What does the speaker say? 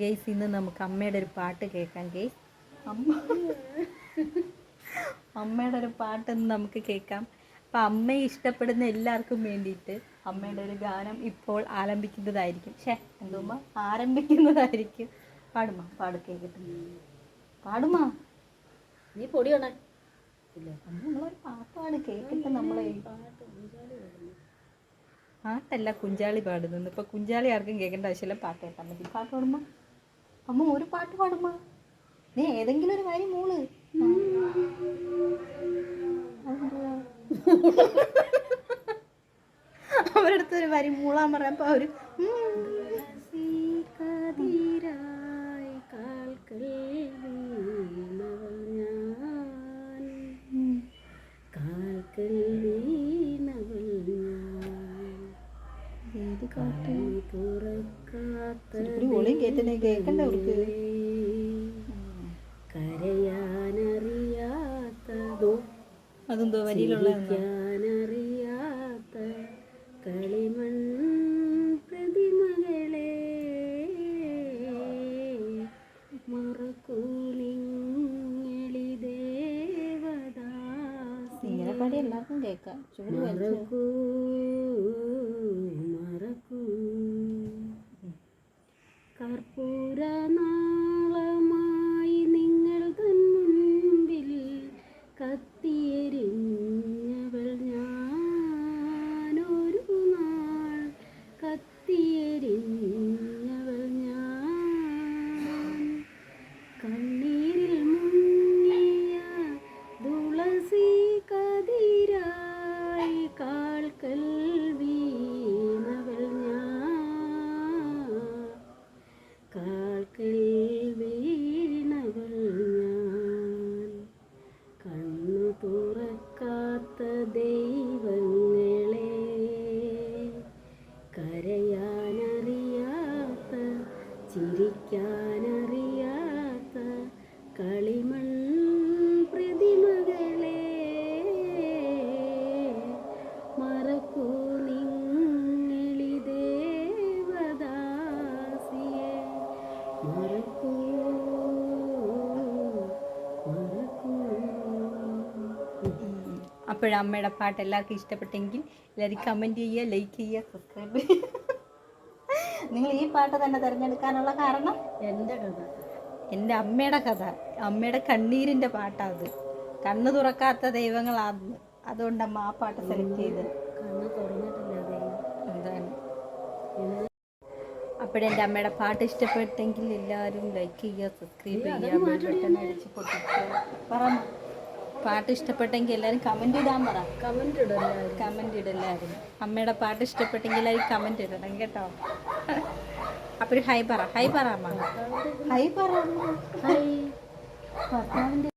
Guys ഇന്ന് നമുക്ക് അമ്മയുടെ ഒരു പാട്ട് കേൾക്കാം ഗെയ്സ് അമ്മ അമ്മയുടെ ഒരു പാട്ട് ഇന്ന് നമുക്ക് കേൾക്കാം. അപ്പം അമ്മയെ ഇഷ്ടപ്പെടുന്ന എല്ലാവർക്കും വേണ്ടിയിട്ട് അമ്മയുടെ ഒരു ഗാനം ഇപ്പോൾ ആലംബിക്കുന്നതായിരിക്കും ഷേ എന്തോമ്മ? ആരംഭിക്കുന്നതായിരിക്കും. പാടുമാ പാട് കേൾക്കട്ടെ പാടുമാ നീ പൊടി വേണേ ഇല്ല? അമ്മ നമ്മളൊരു പാട്ടാണ് കേൾക്കട്ടെ നമ്മളെ പാട്ടല്ല കുഞ്ചാളി പാടുന്നത് ഇപ്പൊ കുഞ്ചാളി ആർക്കും കേൾക്കേണ്ട ആവശ്യമില്ല. പാട്ട് കേട്ടാൽ മതി. പാട്ട് പാടുമ്പോ അമ്മ ഒരു പാട്ട് പാടുമ്മ. നീ ഏതെങ്കിലും ഒരു കാര്യം മോൾ. അവരടുത്ത് ഒരു വരി മൂളാൻ പറഞ്ഞപ്പോ അവർ തുറക്കാത്ത ഒരു ഒളിയും കേട്ടനെ കേൾക്കണ്ട അവർക്ക്. കരയാനറിയാത്തതോ? അതെന്തോ വരിയിലുള്ള അറിയാത്ത കളിമൺ പ്രതിമകളെ മറക്കൂലിങ്ങളി ദേവദാസി ഇങ്ങനെ പാടി എല്ലാവർക്കും കേൾക്കാം. ചൂട് ചിരിക്കാനറിയാത്ത കളിമൺ പ്രതിമകളെ മറക്കൂ നിങ്ങളി ദേവദാസിയെ മറക്കൂ. അപ്പോഴമ്മയുടെ പാട്ട് എല്ലാവർക്കും ഇഷ്ടപ്പെട്ടെങ്കിൽ എല്ലാവരും കമന്റ് ചെയ്യുക ലൈക്ക് ചെയ്യുക സബ്സ്ക്രൈബ് ചെയ്യുക. നിങ്ങൾ ഈ പാട്ട് തന്നെ തിരഞ്ഞെടുക്കാനുള്ള കാരണം? എന്റെ കഥ. എന്റെ അമ്മയുടെ കഥ. അമ്മയുടെ കണ്ണീരിന്റെ പാട്ടാണ് അത് കണ്ണ് തുറക്കാത്ത ദൈവങ്ങളാണ് അതുകൊണ്ടമ്മ ആ പാട്ട് സെലക്ട് ചെയ്ത്. കണ്ണ് തുറന്നിട്ടില്ല ദൈവം. എന്താണ്? അപ്പോഴെന്റെ അമ്മയുടെ പാട്ട് ഇഷ്ടപ്പെട്ടെങ്കിൽ എല്ലാവരും ലൈക്ക് ചെയ്യുക സബ്സ്ക്രൈബ് ചെയ്യുക ബെൽ ബട്ടൺ അടിച്ച് പൊട്ടിക്കുക. പറ. പാട്ട് ഇഷ്ടപ്പെട്ടെങ്കിൽ എല്ലാവരും കമന്റ് ഇടാൻ പറ. കമന്റ് ഇടല്ല? കമന്റ് ഇടല്ലായിരുന്നു അമ്മയുടെ പാട്ട് ഇഷ്ടപ്പെട്ടെങ്കിൽ എല്ലാവരും കമന്റ് ഇടണം കേട്ടോ. അപ്പോൾ ഹൈ പറ. ഹൈ പറ അമ്മ. ഹൈ പറ. ഹൈ ഭർത്താവിന്റെ